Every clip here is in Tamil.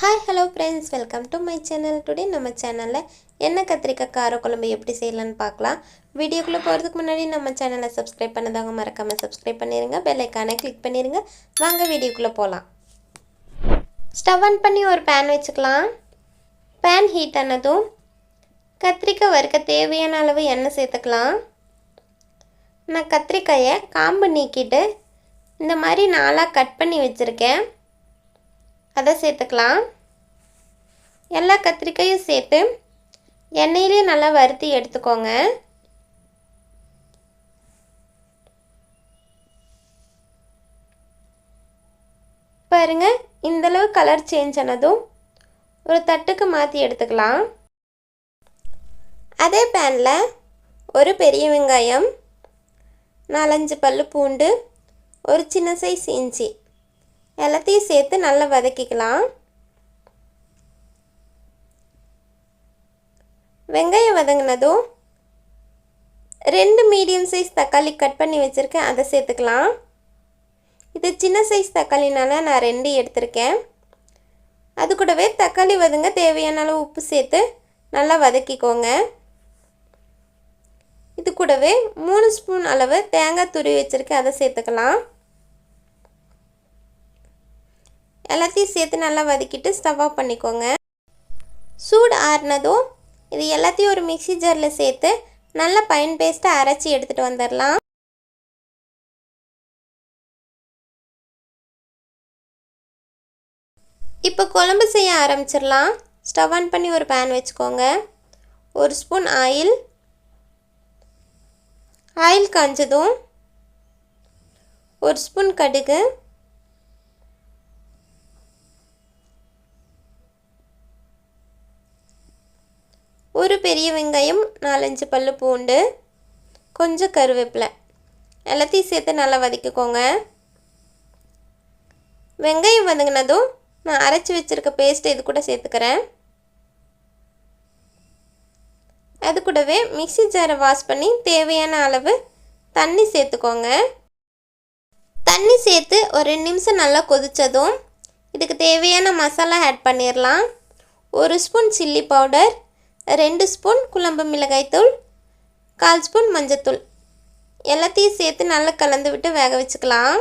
Hi hello friends welcome to my channel today நம்ம சேனலில் என்ன கத்திரிக்காய் கார குழம்பு எப்படி செய்யலான்னு பார்க்கலாம். வீடியோக்குள்ளே போகிறதுக்கு முன்னாடி நம்ம சேனலை சப்ஸ்கிரைப் பண்ணதவங்க மறக்காமல் சப்ஸ்கிரைப் பண்ணிடுங்க பெல்லைக்கானை கிளிக் பண்ணிடுங்க வாங்க வீடியோக்குள்ளே போகலாம் ஸ்டவ் ஆன் பண்ணி ஒரு பேன் வச்சுக்கலாம். பேன் ஹீட் ஆனதும் கத்திரிக்காய் வறுக்க தேவையான அளவு எண்ணெய் சேர்த்துக்கலாம். நான் கத்திரிக்காயை காம்பு நீக்கிட்டு இந்த மாதிரி நாளாக கட் பண்ணி வச்சுருக்கேன். அதை சேர்த்துக்கலாம். எல்லா கத்திரிக்காயும் சேர்த்து எண்ணெயிலே நல்லா வறுத்தி எடுத்துக்கோங்க. பாருங்க இந்தளவு கலர் சேஞ்ச் ஆனதும் ஒரு தட்டுக்கு மாற்றி எடுத்துக்கலாம். அதே பேனில் ஒரு பெரிய வெங்காயம் நாலஞ்சு பல் பூண்டு ஒரு சின்ன சைஸ் இஞ்சி எல்லாத்தையும் சேர்த்து நல்லா வதக்கிக்கலாம். வெங்காயம் வதங்கினதும் ரெண்டு மீடியம் சைஸ் தக்காளி கட் பண்ணி வச்சுருக்கேன் அதை சேர்த்துக்கலாம். இது சின்ன சைஸ் தக்காளினால நான் ரெண்டு எடுத்திருக்கேன். அது கூடவே தக்காளி வதங்க தேவையான அளவு உப்பு சேர்த்து நல்லா வதக்கிக்கோங்க. இது கூடவே மூணு ஸ்பூன் அளவு தேங்காய் துருவி வச்சுருக்கேன் அதை சேர்த்துக்கலாம். எல்லாத்தையும் சேர்த்து நல்லா வதக்கிட்டு ஸ்டவ் ஆஃப் பண்ணிக்கோங்க. சூடு ஆறுனதும் இது எல்லாத்தையும் ஒரு மிக்சி ஜாரில் சேர்த்து நல்லா பைன் பேஸ்ட்டை அரைச்சி எடுத்துகிட்டு வந்துடலாம் இப்போ குழம்பு செய்ய ஆரம்பிச்சிடலாம் ஸ்டவ் ஆன் பண்ணி ஒரு பேன் வச்சுக்கோங்க. ஒரு ஸ்பூன் ஆயில் ஆயில் காஞ்சதும் ஒரு ஸ்பூன் கடுகு. ஒரு பெரிய வெங்காயம் நாலஞ்சு பல் பூண்டு கொஞ்சம் கருவேப்பிலை. எல்லாத்தையும் சேர்த்து நல்லா வதக்கிக்கோங்க. வெங்காயம் வதங்கினதும் நான் அரைச்சி வச்சுருக்க பேஸ்ட்டை இது கூட சேர்த்துக்கிறேன். அது கூடவே மிக்சி ஜாரை வாஷ் பண்ணி தேவையான அளவு தண்ணி சேர்த்துக்கோங்க. தண்ணி சேர்த்து ஒரு ரெண்டு நிமிஷம் நல்லா கொதித்ததும் இதுக்கு தேவையான மசாலா ஆட் பண்ணிடலாம் ஒரு ஸ்பூன் சில்லி பவுடர் ரெண்டு ஸ்பூன் குழம்பு மிளகாய்த்தூள் கால் ஸ்பூன் மஞ்சத்தூள் எல்லாத்தையும் சேர்த்து நல்லா கலந்து விட்டு வேக வச்சுக்கலாம்.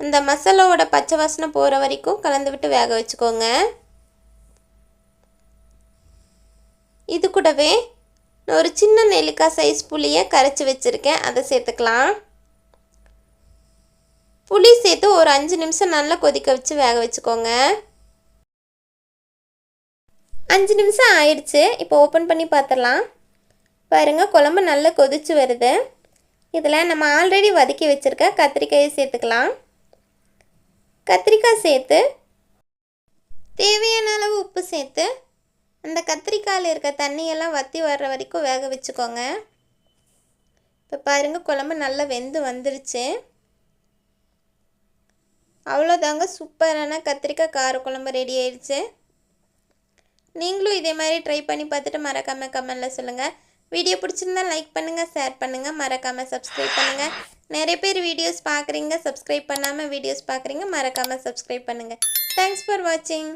அந்த மசாலாவோட பச்சை வாசனை போகிற வரைக்கும் கலந்து விட்டு வேக வச்சுக்கோங்க. இது கூடவே நான் ஒரு சின்ன நெல்லிக்காய் சைஸ் புளியை கரைச்சி வச்சுருக்கேன். அதை சேர்த்துக்கலாம். புளி சேர்த்து ஒரு அஞ்சு நிமிஷம் நல்லா கொதிக்க வச்சு வேக வச்சுக்கோங்க. அஞ்சு நிமிஷம் ஆயிடுச்சு. இப்போ ஓப்பன் பண்ணி பார்த்துடலாம் பாருங்கள் குழம்பு நல்லா கொதிச்சு வருது. இதில் நம்ம ஆல்ரெடி வதக்கி வச்சுருக்க கத்திரிக்காயை சேர்த்துக்கலாம். கத்திரிக்காய் சேர்த்து தேவையான அளவு உப்பு சேர்த்து அந்த கத்திரிக்காயில் இருக்க தண்ணியெல்லாம் வற்றி வர்ற வரைக்கும் வேக வச்சுக்கோங்க. இப்போ பாருங்கள் குழம்பு நல்லா வெந்து வந்துருச்சு. அவ்வளோதாங்க சூப்பரான கத்திரிக்காய் கார குழம்பு ரெடி ஆயிடுச்சு. நீங்களும் இதே மாதிரி ட்ரை பண்ணி பார்த்துட்டு மறக்காமல் கமெண்டில் சொல்லுங்கள் வீடியோ பிடிச்சிருந்தா லைக் பண்ணுங்கள் ஷேர் பண்ணுங்கள் மறக்காமல் சப்ஸ்கிரைப் பண்ணுங்கள் நிறைய பேர் வீடியோஸ் பார்க்குறீங்க சப்ஸ்கிரைப் பண்ணாமல் வீடியோஸ் பார்க்குறீங்க மறக்காமல் சப்ஸ்கிரைப் பண்ணுங்கள் தேங்க்ஸ் ஃபார் வாட்சிங்